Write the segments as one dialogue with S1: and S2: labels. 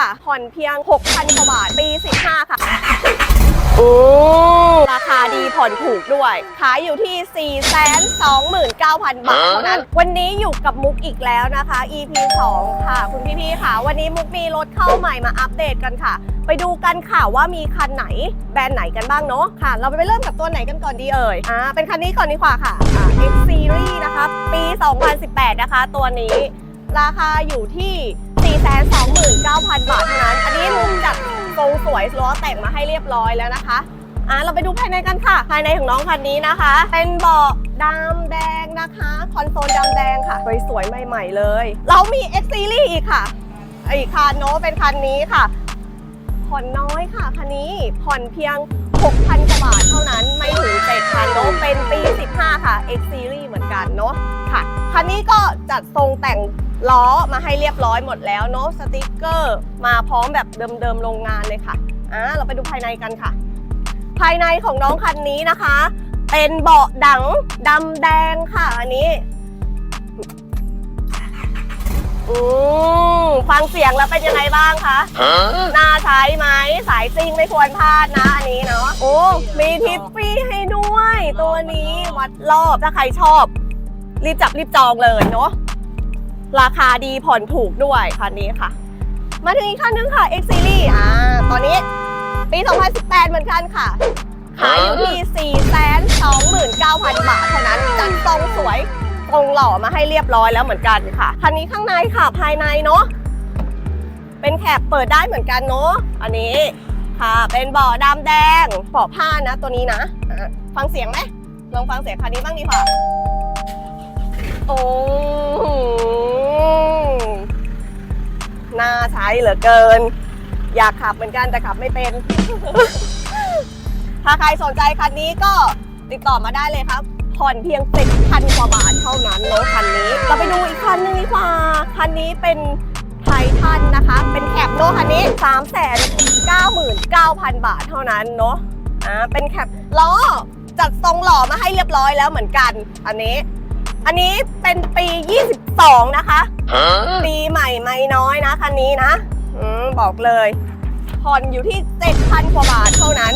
S1: ค่ะ ผ่อนเพียง 6,000กว่าบาท ปี 15 ค่ะโอ้ราคาดีผ่อนถูกด้วย ขายอยู่ที่ 429,000 บาทเท่านั้น วันนี้อยู่กับมุกอีกแล้วนะคะ EP 2 ค่ะ คุณพี่ๆค่ะ วันนี้มุกมีรถเข้าใหม่มาอัปเดตกันค่ะ ไปดูกันค่ะว่ามีคันไหนแบรนด์ไหนกันบ้างเนาะค่ะ เราไปเริ่มกับตัวไหนกันก่อนดีเอ่ยอ่าเป็นคันนี้ก่อนดีกว่าค่ะอ่า X Series นะคะ ปี 2018 นะคะ ตัวนี้ราคาอยู่ที่ 429,000 บาทเท่านั้น อันนี้มุมจัดทรงสวยล้อแต่งมาให้เรียบร้อยแล้วนะคะอะเราไปดูภายในกันค่ะ ภายในของน้องคันนี้นะคะ เป็นเบาะดำแดงนะคะ คอนโซลดำแดงค่ะ สวยๆ ใหม่ๆเลย เรามี X Series อีกค่ะ อีกคันโน้เป็นคันนี้ค่ะ ผ่อนน้อยค่ะคันนี้ ผ่อนเพียง 6,000กว่าบาทเท่านั้น ไม่ถึง7,000โน้เป็นปี 15 ค่ะ X Series เหมือนกันเนาะ ค่ะ คันนี้ก็จัดทรงแต่ง ล้อมาให้เรียบร้อยหมดแล้วเนาะสติกเกอร์มาพร้อมแบบเดิมๆโรงงานเลยค่ะอ่าเราไปดูภายในกันค่ะ ภายในของน้องคันนี้นะคะ เป็นเบาะดังดำแดงค่ะอันนี้อืมฟังเสียงแล้วเป็นยังไงบ้างคะ
S2: Huh?
S1: น่าใช้ไหมสายซิ่งไม่ควรพลาดนะอันนี้เนาะโอ้มีทิปฟรีให้ด้วย ตัวนี้วัดรอบถ้าใครชอบ รีบจับรีบจองเลยเนาะ ราคาดีผ่อนถูกด้วยคันนี้ค่ะ มาถึงอีกคันนึงค่ะ X Series อ่าตอนนี้ปี 2018 เหมือนกันค่ะ ขายอยู่ที่ 429,000 บาทเท่านั้นจัดทรงสวยตรงหล่อมาให้เรียบร้อยแล้วเหมือนกันค่ะ คันนี้ข้างในค่ะภายในเนาะเป็นแคปเปิดได้เหมือนกันเนาะอันนี้ค่ะ เป็นเบาะดำแดงเบาะผ้านะ ตัวนี้นะอะฟังเสียงไหมลองฟังเสียงคันนี้บ้างดีกว่าโอ้ ใช้เหลือเกิน อยากขับเหมือนกันแต่ขับไม่เป็น ถ้าใครสนใจคันนี้ก็ติดต่อมาได้เลยครับผ่อนเพียง7,000กว่าบาทเท่านั้นเนาะคันนี้ เราไปดูอีกคันนึงดีกว่าคันนี้เป็นไททันนะคะ เป็นแคปเนคันนี้399,000บาทเท่านั้นเนาะอ่าเป็นแคปล้อจัดทรงหล่อมาให้เรียบร้อยแล้วเหมือนกัน อันนี้ อันนี้เป็นปี 22 นะคะ
S2: Huh?
S1: ปีใหม่ไม่น้อยนะคันนี้นะอืมบอกเลยผ่อนอยู่ที่ 7,000 กว่าบาทเท่านั้น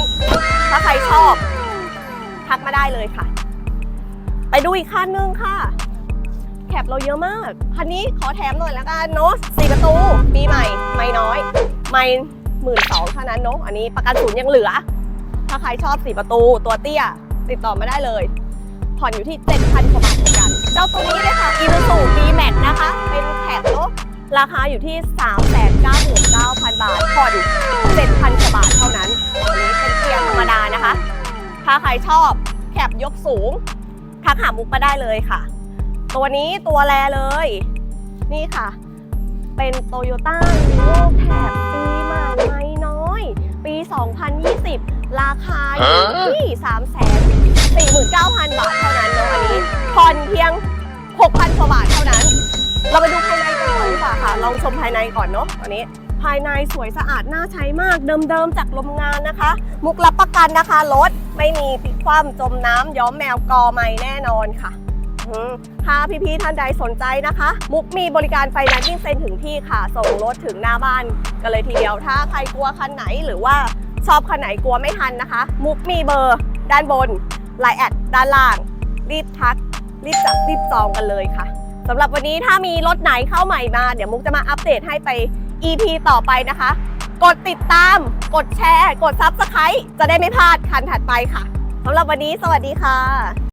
S1: ถ้าใครชอบ ทักมาได้เลยค่ะ ไปดูอีกคันนึงค่ะแคปเราเยอะมาก คันนี้ขอแถมหน่อยละกันเนาะสี่ประตู ปีใหม่ ไม่น้อย ไม่หมื่นสองเท่านั้นเนาะอันนี้ประกันศูนย์ยังเหลือ ถ้าใครชอบสี่ประตูตัวเตี้ย ติดต่อมาได้เลย ผ่อนอยู่ที่ 7,000กว่าบาทเหมือนกัน เจ้าตัวนี้เลยค่ะอี u ูซูดีแม็กนะคะ เป็นแคปเนาะราคาอยู่ที่ 399,000 บาท ผ่อน7,000กว่าบาทเท่านั้นอันนี้เป็นเกียร์ธรรมดานะคะ ถ้าใครชอบแคปยกสูงทักหามุกมาได้เลยค่ะ ตัวนี้ตัวแรเลย นี่ค่ะ เป็นโตโยต้าโลแคปปีใหม่ไม่น้อย ปี 2020 ราคาอยู่ที่3 4 9 0 0 0 บาทเท่านั้นเนาะอันนี้ผ่อนเพียง 6,000กว่าบาทเท่านั้น เราไปดูภายในกันก่อนดีกว่าค่ะ ลองชมภายในก่อนเนาะอันนี้ ภายในสวยสะอาดน่าใช้มากเดิมๆจากโรงงานนะคะ มุกรับประกันนะคะรถไม่มีพลิกคว่ำจมน้ำย้อมแมวกอไม่แน่นอนค่ะถ้าพี่ๆท่านใดสนใจนะคะ มุกมีบริการไฟแนนซ์ยิ่งเซ็นถึงที่ค่ะ ส่งรถถึงหน้าบ้านกันเลยทีเดียว ถ้าใครกลัวคันไหนหรือว่าชอบคันไหนกลัวไม่ทันนะคะ มุกมีเบอร์ด้านบน ไลน์แอดด้านล่าง รีบทัก รีบจับรีบจองกันเลยค่ะสำหรับวันนี้ถ้ามีรถไหนเข้าใหม่มา เดี๋ยวมุกจะมาอัปเดตให้ไป EP ต่อไปนะคะ กดติดตาม กดแชร์ กด Subscribe จะได้ไม่พลาดคันถัดไปค่ะสำหรับวันนี้สวัสดีค่ะ